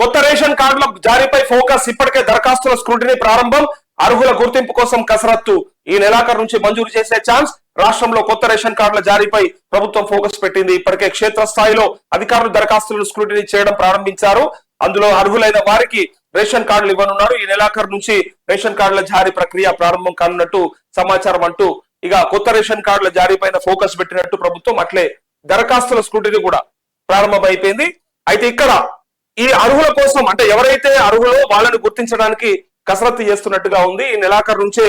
కొత్త రేషన్ కార్డుల జారీపై ఫోకస్ ఇప్పటికే దరఖాస్తుల స్క్రూటినీ ప్రారంభం. అర్హుల గుర్తింపు కోసం కసరత్తు. ఈ నెలాఖరు నుంచి మంజూరు చేసే ఛాన్స్. రాష్ట్రంలో కొత్త రేషన్ కార్డుల జారీపై ప్రభుత్వం ఫోకస్ పెట్టింది. ఇప్పటికే క్షేత్రస్థాయిలో అధికారులు దరఖాస్తులను స్క్రూటినీ చేయడం ప్రారంభించారు. అందులో అర్హులైన వారికి రేషన్ కార్డులు ఇవ్వనున్నారు. ఈ నెలాఖరు నుంచి రేషన్ కార్డుల జారీ ప్రక్రియ ప్రారంభం కానున్నట్టు సమాచారం అంటూ ఇక కొత్త రేషన్ కార్డుల జారీపైన ఫోకస్ పెట్టినట్టు ప్రభుత్వం. అట్లే దరఖాస్తుల స్క్రూటినీ కూడా ప్రారంభమైపోయింది. అయితే ఇక్కడ ఈ అర్హుల కోసం అంటే ఎవరైతే అర్హులో వాళ్ళని గుర్తించడానికి కసరత్తు చేస్తున్నట్టుగా ఉంది ఈ నెలాఖరు నుంచే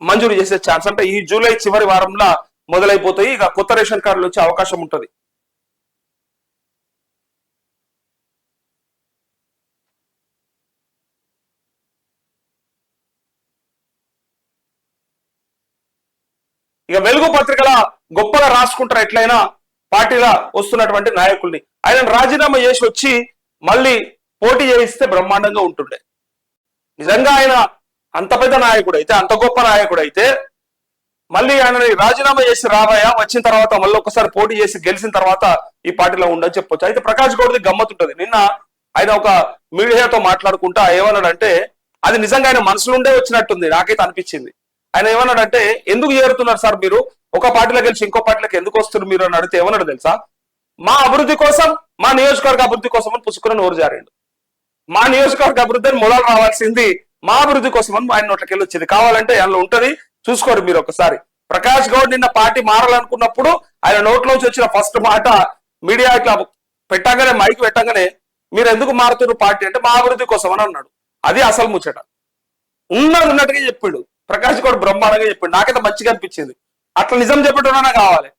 మంజూరు చేసే ఛాన్స్ అంటే ఈ జూలై చివరి వారంలో మొదలైపోతాయి. ఇక కొత్త రేషన్ కార్డులు వచ్చే అవకాశం ఉంటుంది. ఇక వెలుగు పత్రికల గొప్పగా రాసుకుంటారు ఎట్లయినా పార్టీలా వస్తున్నటువంటి నాయకుల్ని. ఆయన రాజీనామా చేసి వచ్చి మళ్ళీ పోటీ చేయిస్తే బ్రహ్మాండంగా ఉంటుండే. నిజంగా ఆయన అంత పెద్ద నాయకుడు అయితే అంత గొప్ప నాయకుడు అయితే మళ్ళీ ఆయనని రాజీనామా చేసి రావయ్యా వచ్చిన తర్వాత మళ్ళీ ఒకసారి పోటీ చేసి గెలిచిన తర్వాత ఈ పార్టీలో ఉండని చెప్పొచ్చు. అయితే ప్రకాష్ గౌడ్ది గమ్మత్ ఉంటుంది. నిన్న ఆయన ఒక మీడియాతో మాట్లాడుకుంటా ఏమన్నాడంటే అది నిజంగా ఆయన మనసులో ఉండే వచ్చినట్టుంది నాకైతే అనిపించింది. ఆయన ఏమన్నాడంటే ఎందుకు చేరుతున్నారు సార్ మీరు? ఒక పార్టీలో గెలిచి ఇంకో పార్టీలోకి ఎందుకు వస్తున్నారు మీరు అని అడిగితే ఏమన్నాడు తెలుసా? మా అభివృద్ధి కోసం మా నియోజకవర్గ అభివృద్ధి కోసం అని పుచ్చుకుని నోరు జారాడు. మా నియోజకవర్గ అభివృద్ధి అని మొదలు రావాల్సింది మా అభివృద్ధి కోసం అని ఆయన నోట్లకి వెళ్ళి వచ్చింది. కావాలంటే అందులో ఉంటది చూసుకోరు మీరు ఒకసారి. ప్రకాష్ గౌడ్ నిన్న పార్టీ మారాలనుకున్నప్పుడు ఆయన నోట్లోంచి వచ్చిన ఫస్ట్ మాట మీడియా ఇట్లా పెట్టగానే మైక్ పెట్టగానే మీరు ఎందుకు మారుతున్నారు పార్టీ? అంటే మా అభివృద్ధి కోసం అని అన్నాడు. అది అసలు ముచ్చట. ఉన్నది ఉన్నట్టుగా చెప్పాడు. ప్రకాష్ గౌడ్ బ్రహ్మాండంగా చెప్పాడు. నాకైతే మంచిగా అనిపించింది. అట్లా నిజం చెప్పేటోనా కావాలి.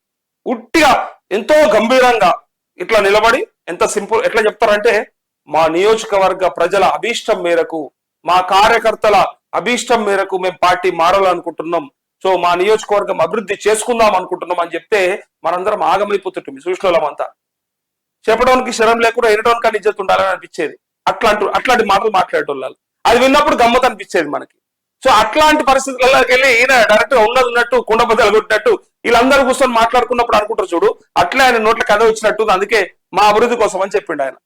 ఉట్టిగా ఎంతో గంభీరంగా ఇట్లా నిలబడి ఎంత సింపుల్ ఎట్లా చెప్తారంటే మా నియోజకవర్గ ప్రజల అభీష్టం మేరకు మా కార్యకర్తల అభీష్టం మేరకు మేము పార్టీ మారాలనుకుంటున్నాం. సో మా నియోజకవర్గం అభివృద్ధి చేసుకుందాం అనుకుంటున్నాం అని చెప్తే మనందరం ఆగమైపోతుంటుంది సూచనలం అంతా. చెప్పడానికి శరం లేకుండా వినడానికి అని ఇజ్జత్ ఉండాలని అనిపించేది. అట్లాంటి అట్లాంటి మాటలు మాట్లాడేటోళ్ళు అది విన్నప్పుడు గమ్మత్ అనిపించేది మనకి. సో అట్లాంటి పరిస్థితుల్లోకి వెళ్ళి ఈయన డైరెక్ట్గా ఉన్నది ఉన్నట్టు కుండబద్దలు కొట్టినట్టు వీళ్ళందరూ కూర్చొని మాట్లాడుకున్నప్పుడు అనుకుంటారు చూడు అట్లే ఆయన నోట్ల కథ వచ్చినట్టు అందుకే మా అభివృద్ధి కోసం అని చెప్పిండు ఆయన.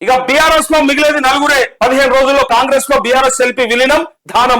ఇక బీఆర్ఎస్లో మిగిలేదు నలుగురే పదిహేను రోజుల్లో కాంగ్రెస్లో బీఆర్ఎస్ ఎల్పీ విలీనం దానం